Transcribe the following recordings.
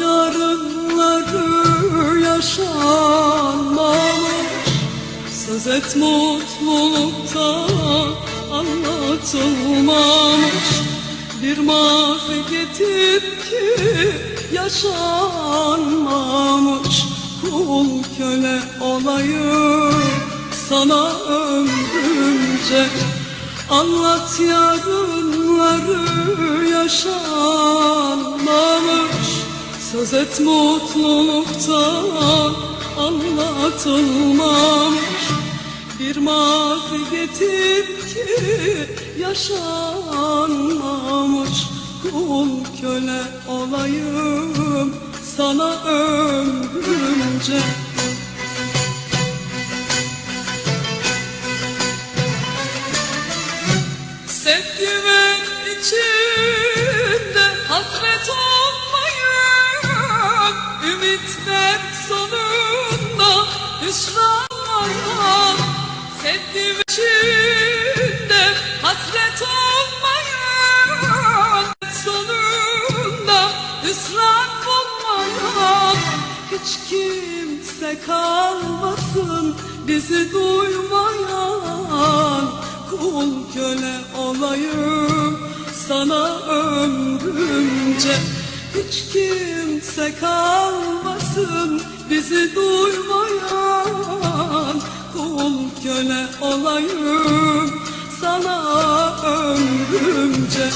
yarınları yaşanmamış. Söz et mutlulukta anlatılmamış. Bir marifettir ki yaşanmamış. Kul köle olayım sana ömrümce Anlat yarınları yaşanmamış. Söz et mutluluktan anlatılmamış. Bir mazi getir ki yaşanmamış. Kul köle olayım sana ömrümce. Sevgimin içinde hasret olmayın. Ümitler sonunda hüsranlayan Sevgimin içinde hasret olmayın. Sonunda hüsran bulmayan Hiç kimse kalmasın bizi duymayan. Kul köle olayım sana ömrümce. Hiç kimse kalmasın bizi duymayan. Kul köle olayım sana ömrümce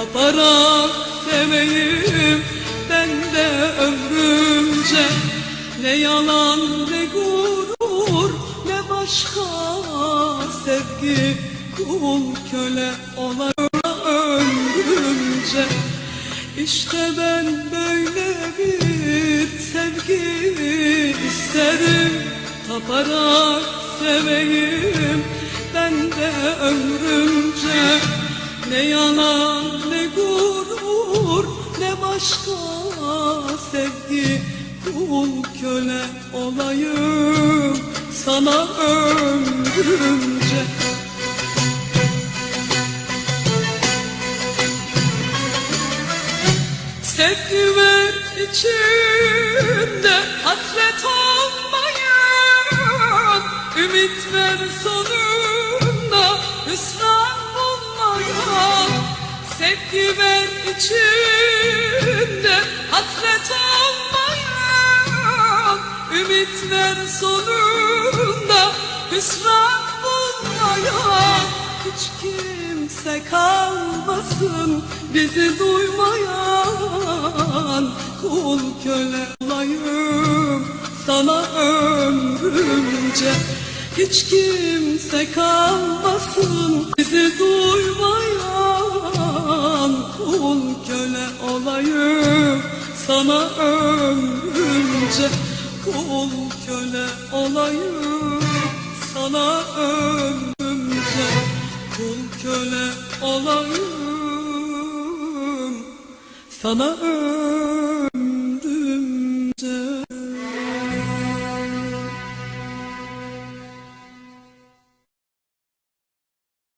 Taparak seveyim ben de ömrümce. Ne yalan ne gurur ne başka sevgi. Kul köle olayım ömrümce. İşte ben böyle bir sevgi isterim. Taparak seveyim ben de ömrümce Ne yalan ne gurur ne başka sevgi. Kul köle olayım sana ömrümce. Sevgimin içinde hasret olmayın. Ümit ver sonunda hüsran Sevgi ver içinde hasret olmayan. Ümit ver sonunda hüsran bulmayan. Hiç kimse kalmasın bizi duymayan. Kul köle olayım sana ömrümce. Hiç kimse kalmasın sana ömrümce Kul köle olayım. Sana ömrümce Kul köle olayım. Sana ömrümce